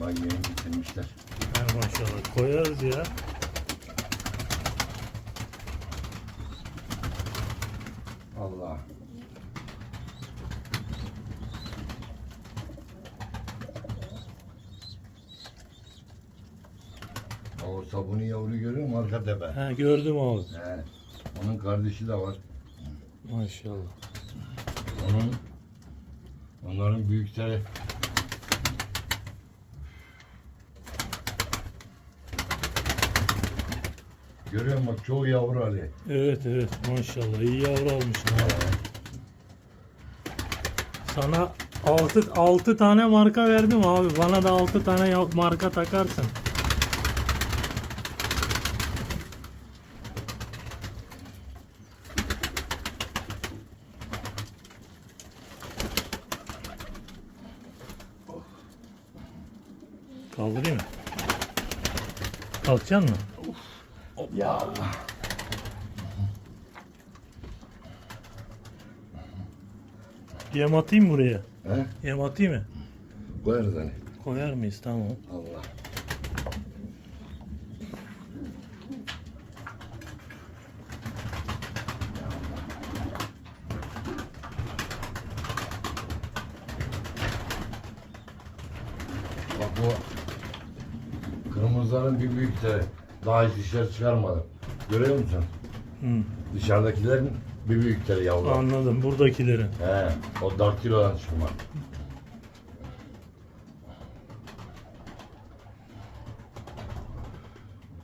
Bak yeni bitirmişler. Ha, maşallah koyarız ya. Allah. O sabuni yavru görüyor musun arka tepe? Ha, gördüm abi. He. Onun kardeşi de var. Maşallah. Onun onların büyükleri Görüyor musun bak çoğu yavru Ali. Evet evet maşallah iyi yavru almışsın abi. Sana 6 6 tane marka verdim abi. Bana da 6 tane marka takarsın. Kaldırayım mı? Kalkacaksın mı? Ya Allah. Yem atayım buraya. He? Yem atayım mı? Koyarız hani. Koyar mıyız? Tamam. Allah. Bak bu kırmızıların bir büyükleri. Daha hiç dışarı çıkarmadım. Görüyor musun? Hı, Dışarıdakilerin bir büyükleri yavru. anladım. Buradakilerin. He, o 4 kilodan çıkma.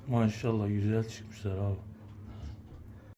Maşallah güzel çıkmışlar abi.